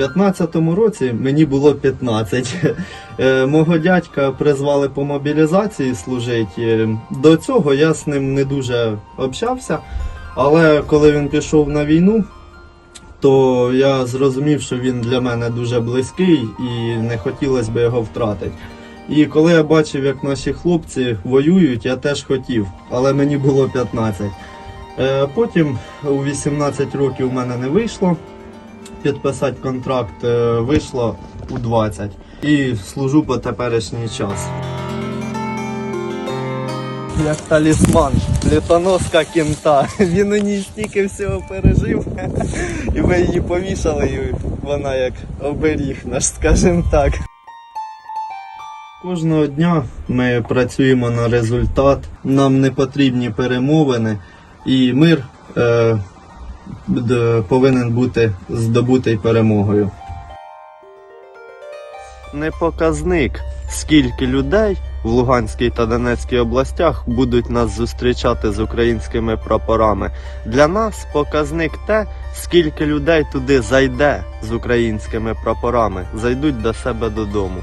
15-му році мені було 15. Е, Мого дядька призвали по мобілізації служити. Е, До цього я з ним не дуже общався. Але коли він пішов на війну, то я зрозумів, що він для мене дуже близький і не хотілося б його втратити. І коли я бачив, як наші хлопці воюють, я теж хотів, але мені було 15. Е, Потім у 18 років у мене не вийшло підписати контракт, е, вийшло у 20 і служу по теперішній час. Як талісман, літоноска кінта. Він у ній стільки всього пережив, і ми її повішали, і вона як оберіг наш, скажімо так. Кожного дня ми працюємо на результат, нам не потрібні перемовини, і мир е, повинен бути здобутий перемогою. Не показник, скільки людей в Луганській та Донецькій областях будуть нас зустрічати з українськими прапорами. Для нас показник те, скільки людей туди зайде з українськими прапорами, зайдуть до себе додому.